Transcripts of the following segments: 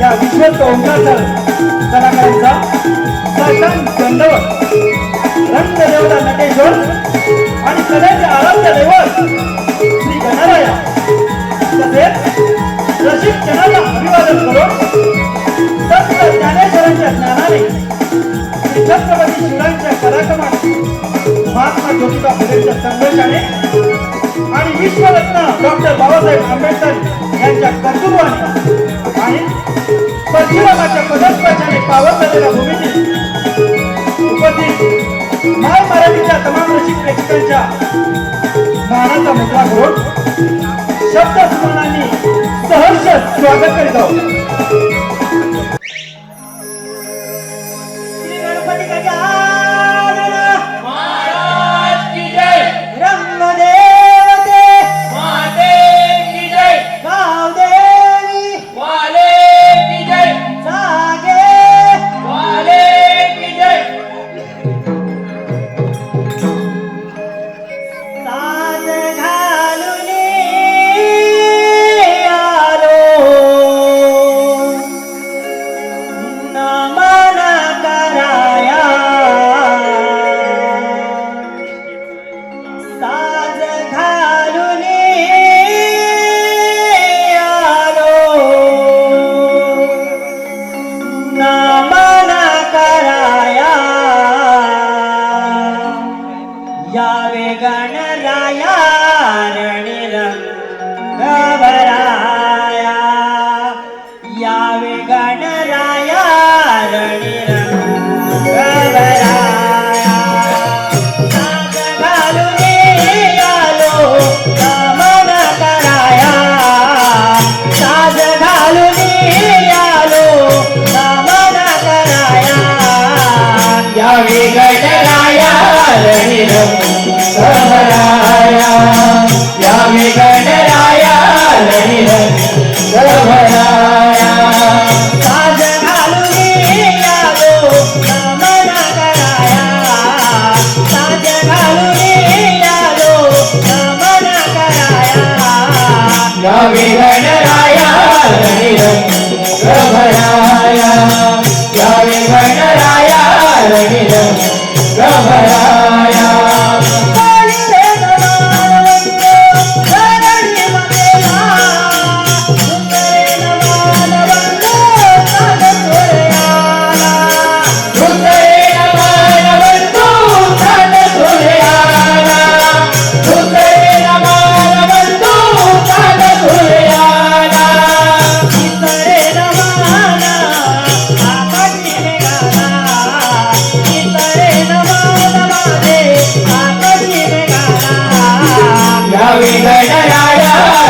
या विश्वस्त ओंकार कलाकारांचा साष्टांग दंडवत रंग नटेश्वर आणि कलेचे आराध्य दैवत श्री गणराया. तसेच रसिक जनाला अभिवादन करून ज्ञानाने छत्रपती शिवरायांच्या पराक्रमाने महात्मा ज्योतिबा फुलेंच्या संघर्षाने आणि विश्वरत्न डॉक्टर बाबासाहेब आंबेडकर यांच्या कर्तृत्वाने आणि परशुरामाच्या पदस्पर्शाने पावरलेल्या भूमीतील उपस्थित माय मराठीच्या तमाम रसिक प्रेक्षकांच्या मानाचा मुद्रा करून शब्द सुमनांनी सहर्ष स्वागत करीत आहोत. श्री गणपती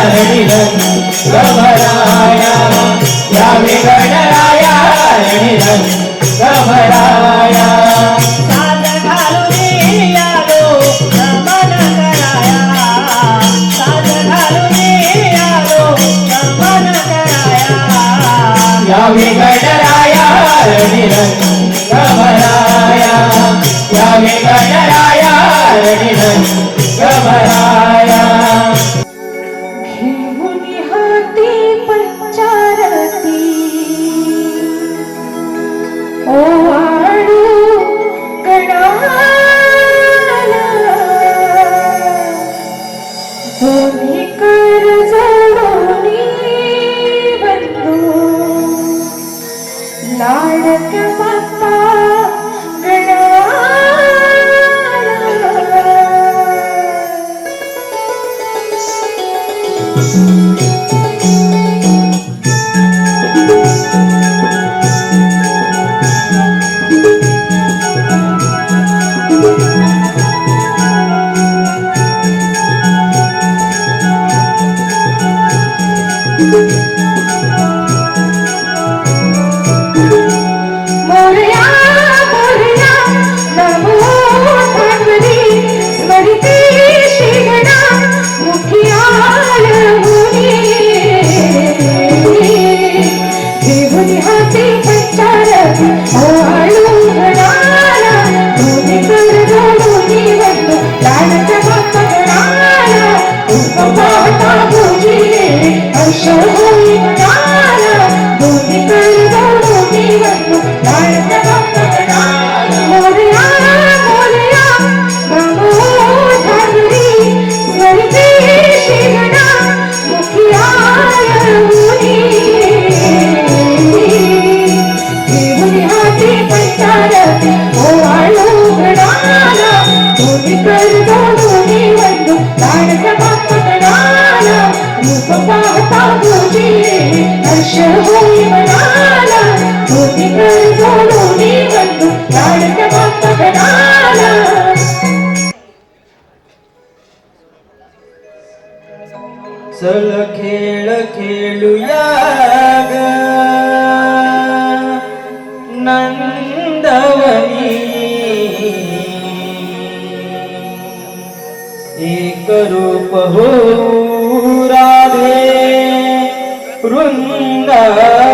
गणराया रणिरंग गभराया यावे गणराया रणिरंग गभराया साज घालून आलो नमन कराया साज घालून आलो नमन कराया यावे गणराया. रणिरंग चल खेळ खेळूया ग नंदवनी एक रूप हो राधे वृंदावन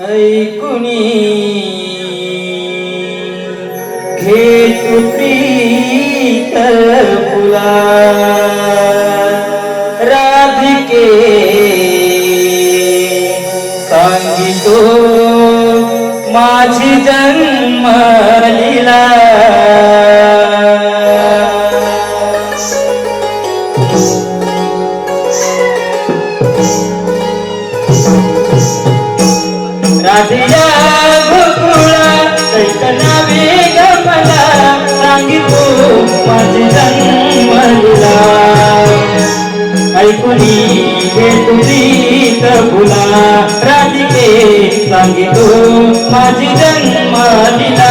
ऐकुनी. घेतु प्रीत फुला राधिके सांगितो माझी जन्म लिला माझ्या गोकुळा कैतना वेग मला सांगितो माझे जन्मला ऐकुनी हे तुझी कबुला राधिके सांगितो माझी जन्मला